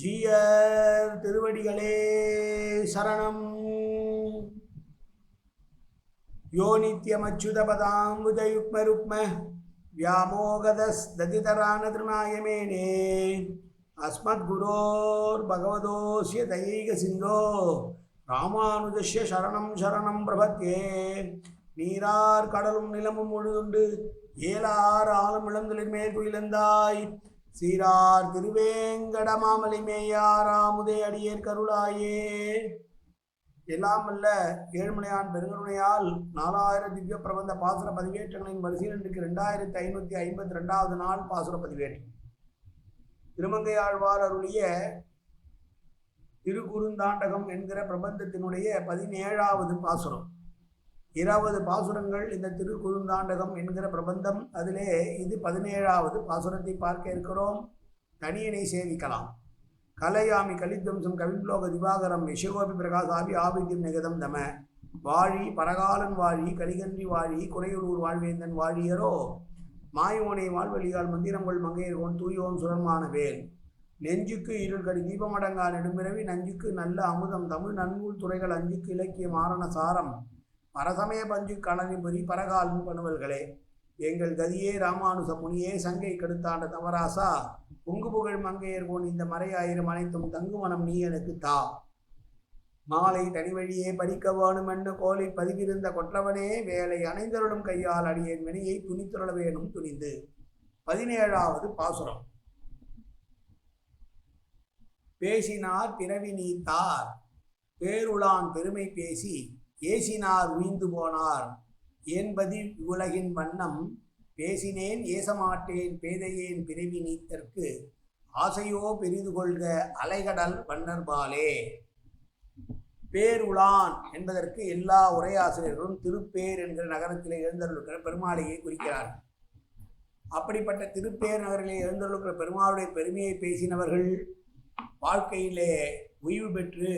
ஜீயர் திருவடிகளே சரணம். யோனித்யமச்சுதபதாம்புஜயுக்மருக்ம வியாமோகதஸ்ததிதரான திருநாயமேனே அஸ்மத்குரோர் பகவதோசிய தைக சிந்தோ ராமானுஜஸ்ய சரணம் சரணம் பிரபத்யே. நீரார் கடலும் நிலமும் முழுதுண்டு ஏலார் ஆழம் இளங்களின் மேல் குயிலந்தாய் சீரார் திருவேங்கடமாமலை மேயாராமுதே அடியேர் கருளாயே. எல்லாம் அல்ல ஏழ்மலையான் பெருங்கருணையால் நாலாயிரம் திவ்ய பிரபந்த பாசுர பதிவேற்றங்களின் வரிசையில் இன்றைக்கு ரெண்டாயிரத்தி ஐநூற்றி ஐம்பத்தி ரெண்டாவது நாள் பாசுர பதிவேற்றம். திருமங்கையாழ்வார் அருளிய திருக்குறுந்தாண்டகம் என்கிற பிரபந்தத்தினுடைய பதினேழாவது பாசுரம். இருபது பாசுரங்கள் இந்த திருக்குறுந்தாண்டகம் என்கிற பிரபந்தம் அதிலே இது பதினேழாவது பாசுரத்தை பார்க்க இருக்கிறோம். தனியனை சேவிக்கலாம். கலையாமி கலித்வம்சம் கவிப்லோக திவாகரம் யசகோபி பிரகாசாபி ஆபித்யம் நிகதம் தம. வாழி பரகாலன் வாழி கலிகன்றி வாழி குறையூர் வாழ்வேந்தன் வாழியரோ. மாயோனை வாழ்வழியால் மந்திரங்கள் மங்கையர்கோன் தூயோன் சுரமான வேல். நெஞ்சுக்கு இருள்கடி தீபமடங்கா நெடுமிரவி நஞ்சுக்கு நல்ல அமுதம் தமிழ் நன்மூல் துறைகள் அஞ்சுக்கு இலக்கிய மாரண சாரம். பரசமய பஞ்சு கணனிபுரி பரகாலும் பணுவல்களே எங்கள் கதியே ராமானுச முனியே சங்கை கெடுத்தாண்ட தவராசா பொங்கு புகழ் மங்கையர்கோன் இந்த மறையாயிரம் அனைத்தும் தங்குமணம் நீ எனக்கு தா. மாலை தனிவழியே படிக்க வேணும் என்று கோலை பதிவிருந்த கொற்றவனே வேலை அணைந்தருளும் கையால் அடியேன் வினையை துணித்துருள வேணும் துணிந்து. பதினேழாவது பாசுரம். பேசினார் பிறவி நீத்தார் பேருளான் பெருமை பேசி ஏசினார் உய்ந்து போனார். என்பது உலகின் வண்ணம் பேசினேன் ஏசமாட்டேன் பேதையேன் பிறவி நீத்தற்கு ஆசையோ பெரிது கொள்க அலைகடல் வண்ணர்பாலே பேருளான் என்பதற்கு எல்லா உரையாசிரியர்களும் திருப்பேர் என்கிற நகரத்திலே எழுந்தருளுக்கிற பெருமாளையை குறிக்கிறார்கள் அப்படிப்பட்ட திருப்பேர் நகரிலே எழுந்தருளுக்கிற பெருமாளுடைய பெருமையை பேசினவர்கள் வாழ்க்கையிலே ஓய்வு பெற்று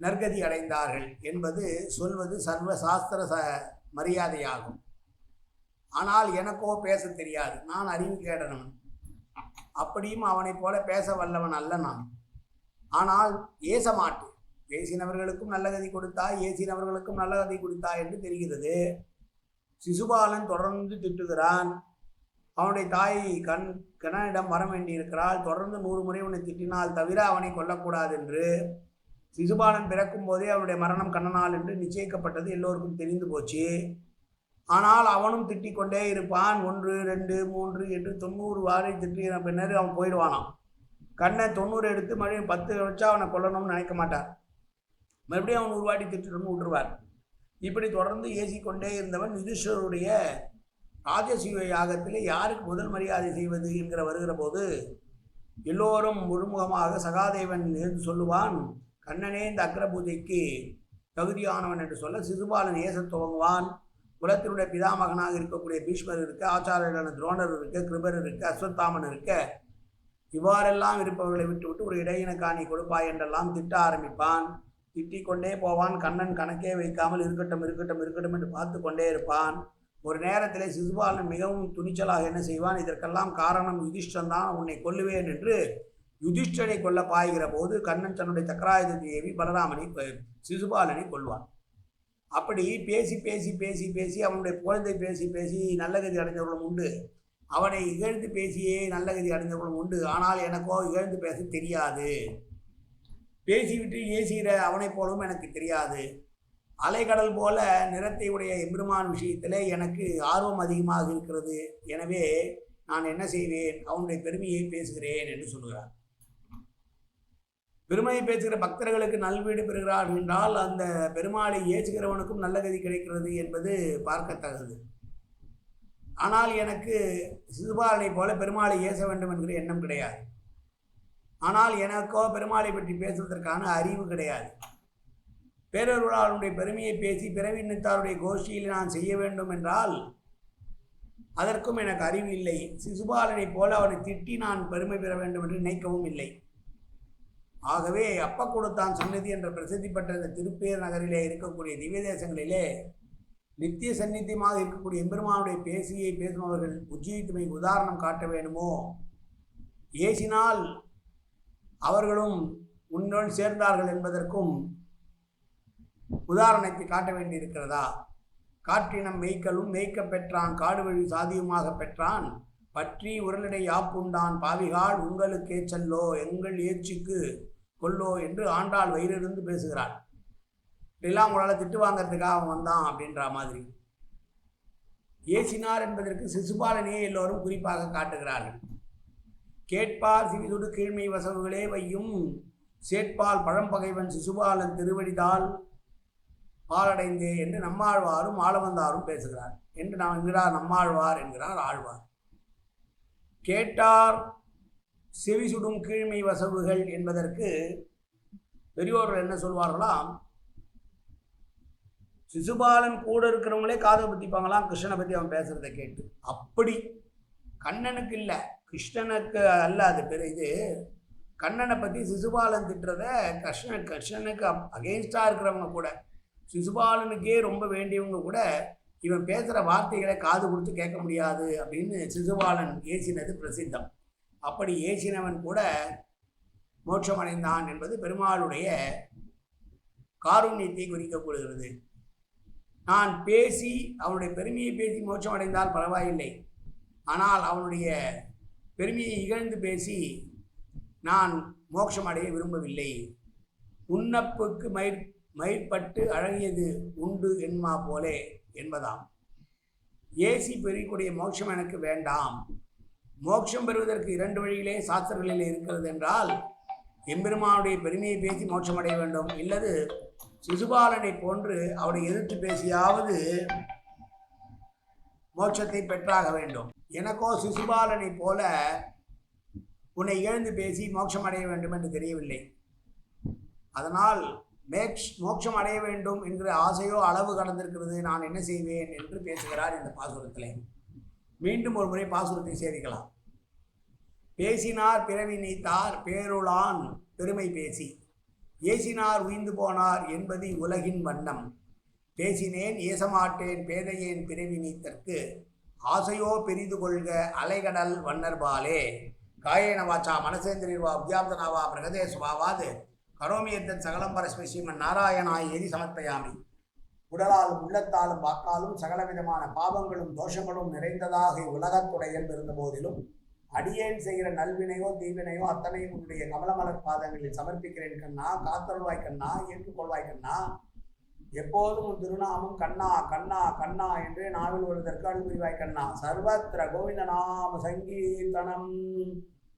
நற்கதி அடைந்தார்கள் என்பது சொல்வது சர்வ சாஸ்திர ச மரியாதையாகும். ஆனால் எனக்கோ பேச தெரியாது. நான் அறிவு கேடனவன். அப்படியும் அவனைப் போல பேச வல்லவன் அல்ல நான். ஆனால் ஏச மாட்டேன். பேசினவர்களுக்கும் நல்ல கதி கொடுத்தா ஏசினவர்களுக்கும் நல்ல கதி கொடுத்தா என்று தெரிகிறது. சிசுபாலன் தொடர்ந்து திட்டுகிறான். அவனுடைய தாய் கண் கணனிடம் வர வேண்டியிருக்கிறாள். தொடர்ந்து நூறு முறை உன்னை திட்டினால் தவிர அவனை கொல்லக்கூடாது என்று. சிசுபாலன் பிறக்கும் போதே அவனுடைய மரணம் கண்ணனால் என்று நிச்சயிக்கப்பட்டது எல்லோருக்கும் தெரிந்து போச்சு. ஆனால் அவனும் திட்டிக் கொண்டே இருப்பான். ஒன்று ரெண்டு மூன்று என்று தொண்ணூறு வாரை திட்டின பின்னர் அவன் போயிடுவானாம். கண்ணை தொண்ணூறு எடுத்து மறுபடியும் பத்து வச்சா அவனை கொல்லணும்னு நினைக்க மாட்டார். மறுபடியும் அவன் ஒரு வாட்டி திட்டணும்னு விட்டுருவார். இப்படி தொடர்ந்து ஏசிக்கொண்டே இருந்தவன் யுதிஷ்வருடைய ராஜசீவ யாகத்தில் யாருக்கு முதல் மரியாதை செய்வது என்கிற வருகிற போது எல்லோரும் முழுமுகமாக சகாதேவன் என்று சொல்லுவான் கண்ணனே இந்த அக்ரபூஜைக்கு தகுதியானவன் என்று சொல்ல சிசுபாலன் ஏச துவங்குவான். குலத்தினுடைய பிதாமகனாக இருக்கக்கூடிய பீஷ்மர் இருக்க ஆச்சாரியரான துரோணர் இருக்க கிருபர் இருக்க அஸ்வத்தாமன் இருக்க இவ்வாறெல்லாம் இருப்பவர்களை விட்டுவிட்டு ஒரு இடையின காணி கொடுப்பாய் என்றெல்லாம் திட்ட ஆரம்பிப்பான். திட்டிக் கொண்டே போவான். கண்ணன் கணக்கே வைக்காமல் இருக்கட்டும் இருக்கட்டும் இருக்கட்டும் என்று பார்த்து கொண்டே இருப்பான். ஒரு நேரத்தில் சிசுபாலன் மிகவும் துணிச்சலாக என்ன செய்வான்? இதற்கெல்லாம் காரணம் யுதிஷ்டன் தான் உன்னை கொல்லுவேன் என்று யுதிஷ்டனை கொல்ல பாய்கிற போது கண்ணன் தன்னுடைய தக்கராயுதத்தை ஏவி பலராமனை சிசுபாலனை கொல்வான். அப்படி பேசி பேசி பேசி பேசி அவனுடைய குழந்தை பேசி பேசி நல்லகதி அடைந்தவர்களும் உண்டு. அவனை இகழ்ந்து பேசியே நல்லகதி அடைந்தவர்களும் உண்டு. ஆனால் எனக்கோ இகழ்ந்து பேச தெரியாது. பேசிவிட்டு ஏசுகிற அவனைப் போலவும் எனக்கு தெரியாது. அலைகடல் போல நிறத்தை உடைய எம்பெருமான் விஷயத்தில் எனக்கு ஆர்வம் அதிகமாக இருக்கிறது. எனவே நான் என்ன செய்வேன்? அவனுடைய பெருமையை பேசுகிறேன் என்று சொல்கிறார் பெருமையை பேசுகிற பக்தர்களுக்கு நல்வீடு பெறுகிறார் என்றால் அந்த பெருமாளை ஏற்றுகிறவனுக்கும் நல்ல கதி கிடைக்கிறது என்பது பார்க்கத்தகுது ஆனால் எனக்கு சிசுபாலனை போல பெருமாளை ஏச வேண்டும் என்கிற எண்ணம் கிடையாது. ஆனால் எனக்கோ பெருமாளை பற்றி பேசுவதற்கான அறிவு கிடையாது. பேரருளாளனுடைய பெருமையை பேசி பிறவினத்தாருடைய கோஷ்டியில் நான் செய்ய வேண்டும் என்றால் அதற்கும் எனக்கு அறிவு இல்லை. சிசுபாலனைப் போல அவனை திட்டி நான் பெருமை பெற வேண்டும் என்று நினைக்கவும் இல்லை. ஆகவே அப்பக்கூடத்தான் சன்னதி என்ற பிரசித்தி பெற்ற இந்த திருப்பேர் நகரிலே இருக்கக்கூடிய திவ்ய தேசங்களிலே நித்திய சந்நித்தியமாக இருக்கக்கூடிய எம்பெருமானுடைய பேசியை பேசுபவர்கள் உஜ்ஜீவித்துமைக்கு உதாரணம் காட்ட வேண்டுமோ? ஏசினால் அவர்களும் உன்னுடன் சேர்ந்தார்கள் என்பதற்கும் உதாரணத்தை காட்ட வேண்டியிருக்கிறதா? காற்றினம் மெய்க்கலும் மெய்க்க பெற்றான் காடு வழி சாதியுமாக பெற்றான். பற்றி உரலடை யாப்புண்டான் பாவிகால் உங்களுக்கே செல்லோ எங்கள் ஏச்சிக்கு கொல்லோ என்று ஆண்டாள் வயிறிருந்து பேசுகிறாள். இப்படிலாம் உங்களால் திட்டு வாங்கிறதுக்காக அவன் வந்தான் அப்படின்ற மாதிரி. ஏசினார் என்பதற்கு சிசுபாலனையே எல்லோரும் குறிப்பாக காட்டுகிறார்கள். கேட்பார் சிறிதுடு கீழ்மை வசவுகளே வையும் சேட்பால் பழம்பகைவன் சிசுபாலன் திருவடிதால் பாலடைந்தே என்று நம்மாழ்வாரும் ஆளவந்தாரும் பேசுகிறார். என்று நாம் என்கிறார் நம்மாழ்வார் என்கிறார் ஆழ்வார். கேட்டார் செவி சுடும் கீழ்மை வசவுகள் என்பதற்கு பெரியோர்கள் என்ன சொல்வார்களாம்? சிசுபாலன் கூட இருக்கிறவங்களே காதை பற்றிப்பாங்களாம் கிருஷ்ணனை பற்றி அவன் பேசுகிறத கேட்டு. அப்படி கண்ணனுக்கு இல்லை கிருஷ்ணனுக்கு அல்ல அது பெரிய இது கண்ணனை பற்றி சிசுபாலன் திட்டுறத கிருஷ்ணன் கிருஷ்ணனுக்கு அகெயின்ஸ்டாக இருக்கிறவங்க கூட சிசுபாலனுக்கே ரொம்ப வேண்டியவங்க கூட இவன் பேசுகிற வார்த்தைகளை காது கொடுத்து கேட்க முடியாது அப்படின்னு சிசுபாலன் ஏசினது பிரசித்தம். அப்படி ஏசினவன் கூட மோட்சமடைந்தான் என்பது பெருமாளுடைய காருண்யத்தை குறிக்கப்படுகிறது நான் பேசி அவனுடைய பெருமையை பேசி மோட்சம் அடைந்தால் பரவாயில்லை. ஆனால் அவனுடைய பெருமையை இகழ்ந்து பேசி நான் மோட்சம் அடைய விரும்பவில்லை. உன்னப்புக்கு மயிர் மயிற்பட்டு அழகியது உண்டு என்மா போலே என்பதாம். ஏசி பெரியக்கூடிய மோட்சம் எனக்கு வேண்டாம். மோட்சம் பெறுவதற்கு இரண்டு வழிகளே சாஸ்திரங்களில் இருக்கிறது என்றால் எம்பெருமானுடைய பெருமையை பேசி மோட்சம் அடைய வேண்டும். இல்லது சிசுபாலனை போன்று அவனை எதிர்த்து பேசியாவது மோட்சத்தை பெற்றாக வேண்டும். எனக்கோ சிசுபாலனை போல உன்னை இழந்து பேசி மோட்சம் அடைய வேண்டும் என்று தெரியவில்லை. அதனால் மேக்ஷ் மோட்சம் அடைய வேண்டும் என்கிற ஆசையோ அளவு கடந்திருக்கிறது. நான் என்ன செய்வேன் என்று பேசுகிறார் இந்த பாசுரத்திலே. மீண்டும் ஒரு முறை பாசுரத்தை சேவிக்கலாம். பேசினார் பிறவி நீத்தார் பேருளான் பெருமை பேசி. ஏசினார் உயிந்து போனார் என்பது உலகின் வண்ணம். பேசினேன் ஏசமாட்டேன் பேதையேன் பிறவி நீத்தற்கு. ஆசையோ பெரிது கொள்க அலைகடல் வண்ணர்பாலே. காயேன வாச்சா மனசேந்திரிவா அபியாப்தனாவா கரோமி கரோமியத்தன் சகலம் பரஸ்மை ஸ்ரீமன் நாராயணாய் எரி சமர்ப்பயாமி. உடலாலும் உள்ளத்தாலும் வாக்காலும் சகலவிதமான பாவங்களும் தோஷங்களும் நிறைந்ததாக உலகத்துடையல் இருந்த போதிலும் அடியேன் செய்கிற நல்வினையோ தீவினையோ அத்தனையும் உன்னுடைய கமலமலர் பாதங்களில் சமர்ப்பிக்கிறேன் கண்ணா காத்தருள்வாய் கண்ணா ஏற்றுக்கொள்வாய் கண்ணா. எப்போதும் உன் திருநாமம் கண்ணா கண்ணா கண்ணா என்று நாவில் வருவதற்கு அனுபவிவாய் கண்ணா. சர்வத்திர கோவிந்த நாம சங்கீர்த்தனம்.